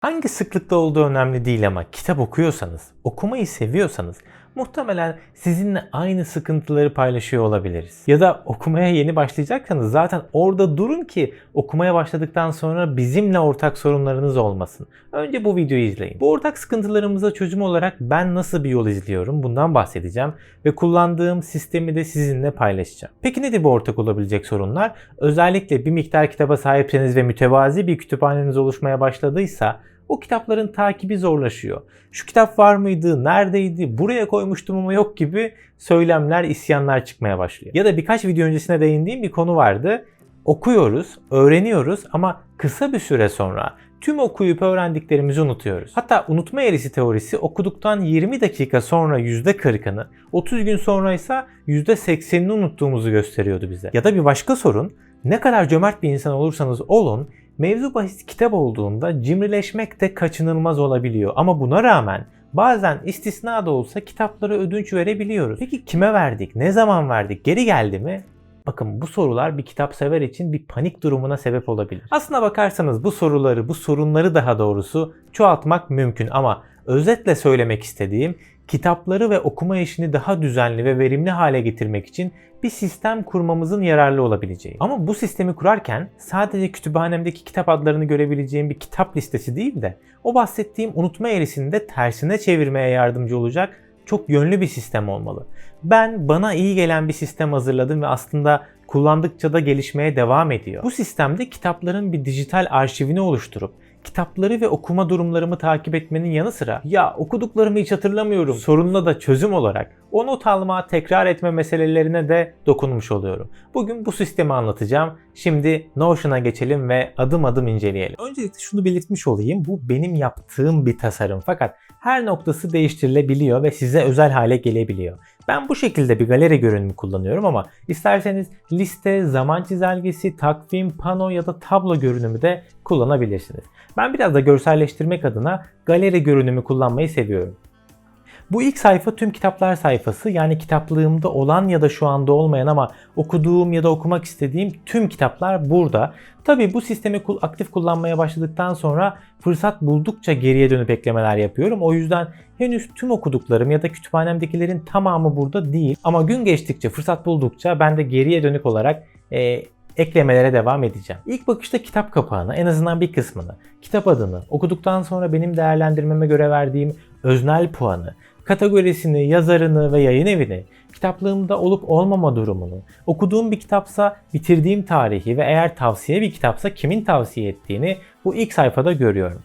Hangi sıklıkta olduğu önemli değil ama kitap okuyorsanız, okumayı seviyorsanız muhtemelen sizinle aynı sıkıntıları paylaşıyor olabiliriz. Ya da okumaya yeni başlayacaksanız zaten orada durun ki okumaya başladıktan sonra bizimle ortak sorunlarınız olmasın. Önce bu videoyu izleyin. Bu ortak sıkıntılarımıza çözüm olarak ben nasıl bir yol izliyorum bundan bahsedeceğim ve kullandığım sistemi de sizinle paylaşacağım. Peki nedir bu ortak olabilecek sorunlar? Özellikle bir miktar kitaba sahipseniz ve mütevazi bir kütüphaneniz oluşmaya başladıysa o kitapların takibi zorlaşıyor. Şu kitap var mıydı, neredeydi, buraya koymuştum ama yok gibi söylemler, isyanlar çıkmaya başlıyor. Ya da birkaç video öncesine değindiğim bir konu vardı. Okuyoruz, öğreniyoruz ama kısa bir süre sonra tüm okuyup öğrendiklerimizi unutuyoruz. Hatta unutma eğrisi teorisi okuduktan 20 dakika sonra %40'ını, 30 gün sonra ise %80'ini unuttuğumuzu gösteriyordu bize. Ya da bir başka sorun, ne kadar cömert bir insan olursanız olun, Mevzu bahis kitap olduğunda cimrileşmek de kaçınılmaz olabiliyor. Ama buna rağmen bazen istisna da olsa kitaplara ödünç verebiliyoruz. Peki kime verdik? Ne zaman verdik? Geri geldi mi? Bakın bu sorular bir kitap sever için bir panik durumuna sebep olabilir. Aslına bakarsanız bu soruları, bu sorunları daha doğrusu çoğaltmak mümkün ama özetle söylemek istediğim kitapları ve okuma işini daha düzenli ve verimli hale getirmek için bir sistem kurmamızın yararlı olabileceği. Ama bu sistemi kurarken sadece kütüphanemdeki kitap adlarını görebileceğim bir kitap listesi değil de o bahsettiğim unutma eğrisini de tersine çevirmeye yardımcı olacak çok yönlü bir sistem olmalı. Ben bana iyi gelen bir sistem hazırladım ve aslında kullandıkça da gelişmeye devam ediyor. Bu sistemde kitapların bir dijital arşivini oluşturup kitapları ve okuma durumlarımı takip etmenin yanı sıra ya okuduklarımı hiç hatırlamıyorum sorununa da çözüm olarak o not alma, tekrar etme meselelerine de dokunmuş oluyorum. Bugün bu sistemi anlatacağım. Şimdi Notion'a geçelim ve adım adım inceleyelim. Öncelikle şunu belirtmiş olayım. Bu benim yaptığım bir tasarım fakat her noktası değiştirilebiliyor ve size özel hale gelebiliyor. Ben bu şekilde bir galeri görünümü kullanıyorum ama isterseniz liste, zaman çizelgesi, takvim, pano ya da tablo görünümü de kullanabilirsiniz. Ben biraz da görselleştirmek adına galeri görünümü kullanmayı seviyorum. Bu ilk sayfa tüm kitaplar sayfası yani kitaplığımda olan ya da şu anda olmayan ama okuduğum ya da okumak istediğim tüm kitaplar burada. Tabi bu sistemi aktif kullanmaya başladıktan sonra fırsat buldukça geriye dönüp eklemeler yapıyorum. O yüzden henüz tüm okuduklarım ya da kütüphanemdekilerin tamamı burada değil. Ama gün geçtikçe fırsat buldukça ben de geriye dönük olarak e, eklemelere devam edeceğim. İlk bakışta kitap kapağını, en azından bir kısmını, kitap adını, okuduktan sonra benim değerlendirmeme göre verdiğim öznel puanı, kategorisini, yazarını ve yayın evini, kitaplığımda olup olmama durumunu, okuduğum bir kitapsa bitirdiğim tarihi ve eğer tavsiye bir kitapsa kimin tavsiye ettiğini bu ilk sayfada görüyorum.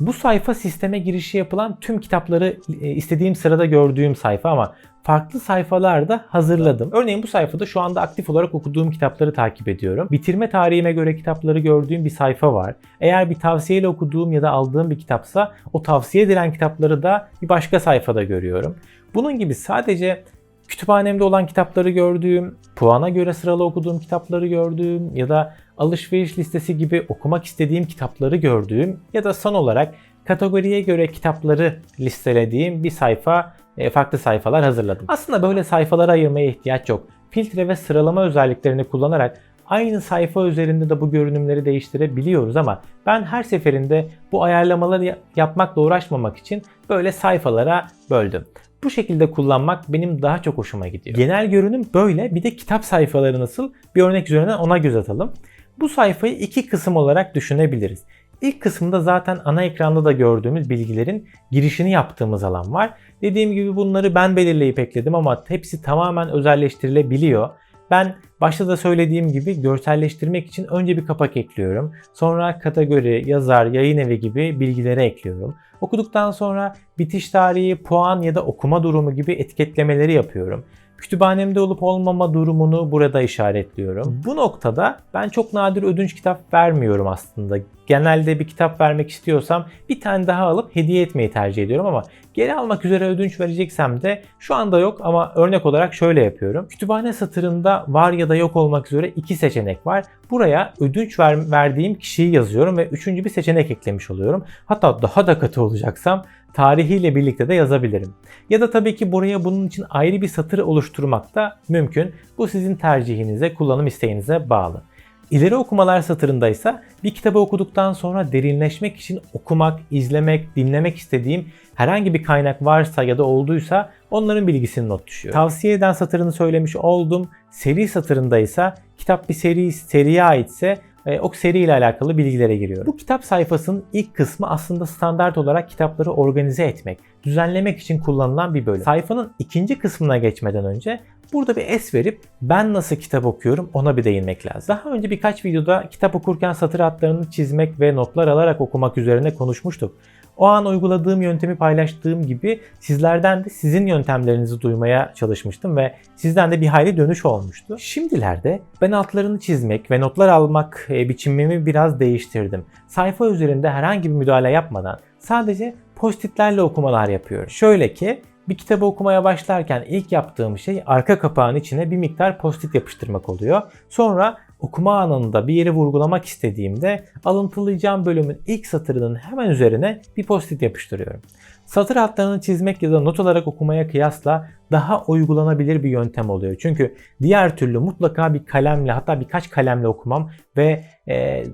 Bu sayfa sisteme girişi yapılan tüm kitapları e, istediğim sırada gördüğüm sayfa ama farklı sayfalarda hazırladım. Örneğin bu sayfada şu anda aktif olarak okuduğum kitapları takip ediyorum. Bitirme tarihime göre kitapları gördüğüm bir sayfa var. Eğer bir tavsiyeyle okuduğum ya da aldığım bir kitapsa o tavsiye edilen kitapları da bir başka sayfada görüyorum. Bunun gibi sadece kütüphanemde olan kitapları gördüğüm, puana göre sıralı okuduğum kitapları gördüğüm ya da alışveriş listesi gibi okumak istediğim kitapları gördüğüm ya da son olarak kategoriye göre kitapları listelediğim bir sayfa, e, farklı sayfalar hazırladım. Aslında böyle sayfalara ayırmaya ihtiyaç yok. Filtre ve sıralama özelliklerini kullanarak aynı sayfa üzerinde de bu görünümleri değiştirebiliyoruz ama ben her seferinde bu ayarlamaları yapmakla uğraşmamak için böyle sayfalara böldüm. Bu şekilde kullanmak benim daha çok hoşuma gidiyor. Genel görünüm böyle. Bir de kitap sayfaları nasıl? Bir örnek üzerinden ona göz atalım. Bu sayfayı iki kısım olarak düşünebiliriz. İlk kısımda zaten ana ekranda da gördüğümüz bilgilerin girişini yaptığımız alan var. Dediğim gibi bunları ben belirleyip ekledim ama hepsi tamamen özelleştirilebiliyor. Ben başta da söylediğim gibi görselleştirmek için önce bir kapak ekliyorum. Sonra kategori, yazar, yayın evi gibi bilgileri ekliyorum. Okuduktan sonra bitiş tarihi, puan ya da okuma durumu gibi etiketlemeleri yapıyorum. Kütüphanemde olup olmama durumunu burada işaretliyorum. Bu noktada ben çok nadir ödünç kitap vermiyorum aslında. Genelde bir kitap vermek istiyorsam bir tane daha alıp hediye etmeyi tercih ediyorum ama geri almak üzere ödünç vereceksem de şu anda yok ama örnek olarak şöyle yapıyorum. Kütüphane satırında var ya da yok olmak üzere iki seçenek var. Buraya ödünç ver, verdiğim kişiyi yazıyorum ve üçüncü bir seçenek eklemiş oluyorum. Hatta daha da katı olacaksam tarihiyle birlikte de yazabilirim. Ya da tabii ki buraya bunun için ayrı bir satır oluşturmak da mümkün. Bu sizin tercihinize, kullanım isteğinize bağlı. İleri okumalar satırındaysa bir kitabı okuduktan sonra derinleşmek için okumak, izlemek, dinlemek istediğim herhangi bir kaynak varsa ya da olduysa onların bilgisini not düşüyor. Tavsiye eden satırını söylemiş oldum. Seri satırındaysa kitap bir seri seriye aitse e, o seriyle alakalı bilgilere giriyorum. Bu kitap sayfasının ilk kısmı aslında standart olarak kitapları organize etmek, düzenlemek için kullanılan bir bölüm. Sayfanın ikinci kısmına geçmeden önce burada bir es verip ben nasıl kitap okuyorum ona bir değinmek lazım. Daha önce birkaç videoda kitap okurken satır hatlarını çizmek ve notlar alarak okumak üzerine konuşmuştuk. O an uyguladığım yöntemi paylaştığım gibi sizlerden de sizin yöntemlerinizi duymaya çalışmıştım ve sizden de bir hayli dönüş olmuştu. Şimdilerde ben altlarını çizmek ve notlar almak e, biçimimi biraz değiştirdim. Sayfa üzerinde herhangi bir müdahale yapmadan sadece postitlerle okumalar yapıyorum. Şöyle ki bir kitabı okumaya başlarken ilk yaptığım şey arka kapağın içine bir miktar postit yapıştırmak oluyor. Sonra okuma anında bir yeri vurgulamak istediğimde alıntılayacağım bölümün ilk satırının hemen üzerine bir postit yapıştırıyorum. Satır hatlarını çizmek ya da not olarak okumaya kıyasla daha uygulanabilir bir yöntem oluyor. Çünkü diğer türlü mutlaka bir kalemle hatta birkaç kalemle okumam ve e,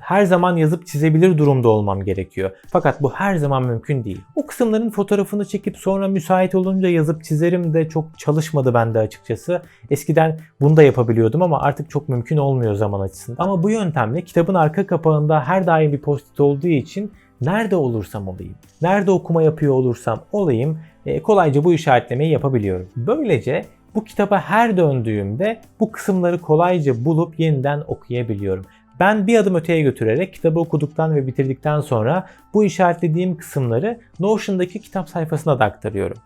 her zaman yazıp çizebilir durumda olmam gerekiyor. Fakat bu her zaman mümkün değil. O kısımların fotoğrafını çekip sonra müsait olunca yazıp çizerim de çok çalışmadı bende açıkçası. Eskiden bunu da yapabiliyordum ama artık çok mümkün olmuyor zaman açısından. Ama bu yöntemle kitabın arka kapağında her daim bir post-it olduğu için nerede olursam olayım, nerede okuma yapıyor olursam olayım e, kolayca bu işaretlemeyi yapabiliyorum. Böylece bu kitaba her döndüğümde bu kısımları kolayca bulup yeniden okuyabiliyorum. Ben bir adım öteye götürerek kitabı okuduktan ve bitirdikten sonra bu işaretlediğim kısımları Notion'daki kitap sayfasına da aktarıyorum.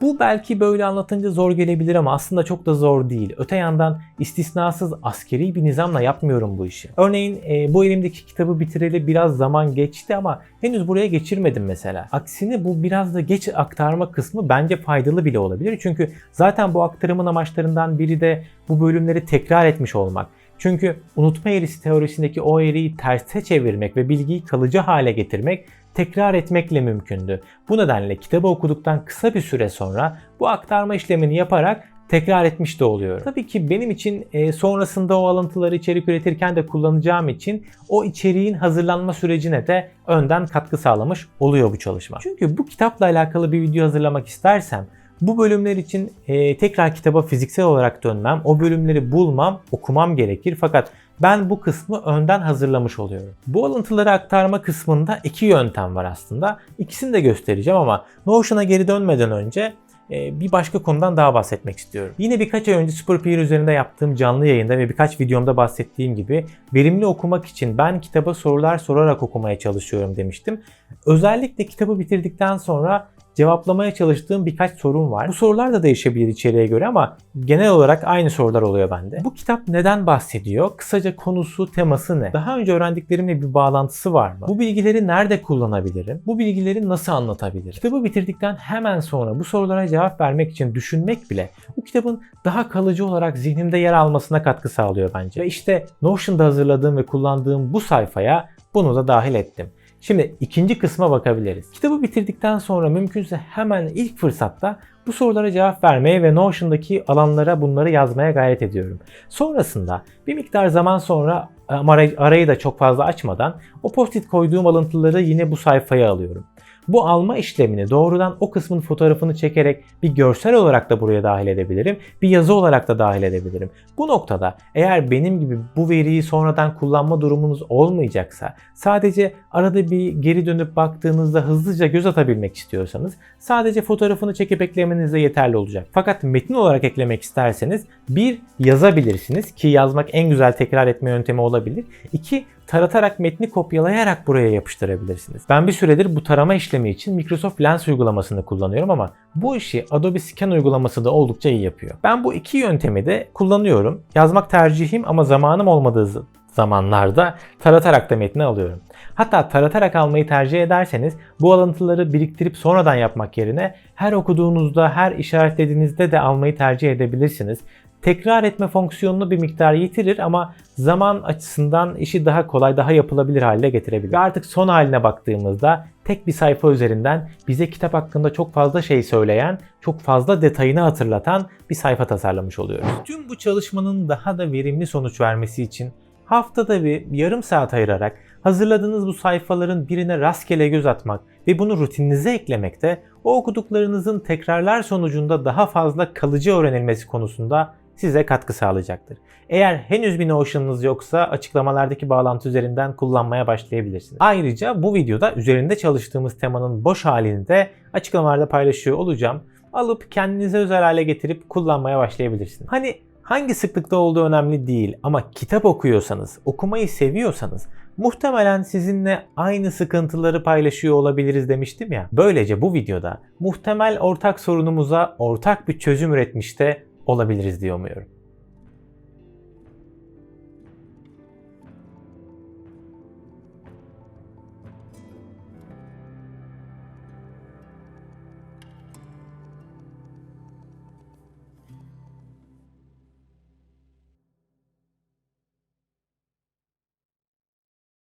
Bu belki böyle anlatınca zor gelebilir ama aslında çok da zor değil. Öte yandan istisnasız askeri bir nizamla yapmıyorum bu işi. Örneğin e, bu elimdeki kitabı bitireli biraz zaman geçti ama henüz buraya geçirmedim mesela. Aksine bu biraz da geç aktarma kısmı bence faydalı bile olabilir. Çünkü zaten bu aktarımın amaçlarından biri de bu bölümleri tekrar etmiş olmak. Çünkü unutma eğrisi teorisindeki o eğriyi terse çevirmek ve bilgiyi kalıcı hale getirmek tekrar etmekle mümkündü. Bu nedenle kitabı okuduktan kısa bir süre sonra bu aktarma işlemini yaparak tekrar etmiş de oluyor. Tabii ki benim için e, sonrasında o alıntıları içerik üretirken de kullanacağım için o içeriğin hazırlanma sürecine de önden katkı sağlamış oluyor bu çalışma. Çünkü bu kitapla alakalı bir video hazırlamak istersem bu bölümler için e, tekrar kitaba fiziksel olarak dönmem, o bölümleri bulmam, okumam gerekir. Fakat ben bu kısmı önden hazırlamış oluyorum. Bu alıntıları aktarma kısmında iki yöntem var aslında. İkisini de göstereceğim ama Notion'a geri dönmeden önce e, bir başka konudan daha bahsetmek istiyorum. Yine birkaç ay önce SuperPeer üzerinde yaptığım canlı yayında ve birkaç videomda bahsettiğim gibi verimli okumak için ben kitaba sorular sorarak okumaya çalışıyorum demiştim. Özellikle kitabı bitirdikten sonra cevaplamaya çalıştığım birkaç sorun var. Bu sorular da değişebilir içeriğe göre ama genel olarak aynı sorular oluyor bende. Bu kitap neden bahsediyor? Kısaca konusu, teması ne? Daha önce öğrendiklerimle bir bağlantısı var mı? Bu bilgileri nerede kullanabilirim? Bu bilgileri nasıl anlatabilirim? Kitabı bitirdikten hemen sonra bu sorulara cevap vermek için düşünmek bile bu kitabın daha kalıcı olarak zihnimde yer almasına katkı sağlıyor bence. Ve işte Notion'da hazırladığım ve kullandığım bu sayfaya bunu da dahil ettim. Şimdi ikinci kısma bakabiliriz. Kitabı bitirdikten sonra mümkünse hemen ilk fırsatta bu sorulara cevap vermeye ve Notion'daki alanlara bunları yazmaya gayret ediyorum. Sonrasında bir miktar zaman sonra ama arayı da çok fazla açmadan o post-it koyduğum alıntıları yine bu sayfaya alıyorum. Bu alma işlemini doğrudan o kısmın fotoğrafını çekerek bir görsel olarak da buraya dahil edebilirim. Bir yazı olarak da dahil edebilirim. Bu noktada eğer benim gibi bu veriyi sonradan kullanma durumunuz olmayacaksa sadece arada bir geri dönüp baktığınızda hızlıca göz atabilmek istiyorsanız sadece fotoğrafını çekip eklemeniz de yeterli olacak. Fakat metin olarak eklemek isterseniz bir yazabilirsiniz ki yazmak en güzel tekrar etme yöntemi olabilir. İki taratarak metni kopyalayarak buraya yapıştırabilirsiniz. Ben bir süredir bu tarama işlemi için Microsoft Lens uygulamasını kullanıyorum ama bu işi Adobe Scan uygulaması da oldukça iyi yapıyor. Ben bu iki yöntemi de kullanıyorum. Yazmak tercihim ama zamanım olmadığı zamanlarda taratarak da metni alıyorum. Hatta taratarak almayı tercih ederseniz bu alıntıları biriktirip sonradan yapmak yerine her okuduğunuzda, her işaretlediğinizde de almayı tercih edebilirsiniz tekrar etme fonksiyonunu bir miktar yitirir ama zaman açısından işi daha kolay, daha yapılabilir hale getirebilir. Ve artık son haline baktığımızda tek bir sayfa üzerinden bize kitap hakkında çok fazla şey söyleyen, çok fazla detayını hatırlatan bir sayfa tasarlamış oluyoruz. Tüm bu çalışmanın daha da verimli sonuç vermesi için haftada bir yarım saat ayırarak hazırladığınız bu sayfaların birine rastgele göz atmak ve bunu rutininize eklemek de o okuduklarınızın tekrarlar sonucunda daha fazla kalıcı öğrenilmesi konusunda size katkı sağlayacaktır. Eğer henüz bir Notion'ınız yoksa açıklamalardaki bağlantı üzerinden kullanmaya başlayabilirsiniz. Ayrıca bu videoda üzerinde çalıştığımız temanın boş halini de açıklamalarda paylaşıyor olacağım. Alıp kendinize özel hale getirip kullanmaya başlayabilirsiniz. Hani hangi sıklıkta olduğu önemli değil ama kitap okuyorsanız, okumayı seviyorsanız muhtemelen sizinle aynı sıkıntıları paylaşıyor olabiliriz demiştim ya. Böylece bu videoda muhtemel ortak sorunumuza ortak bir çözüm üretmiş de olabiliriz diye umuyorum.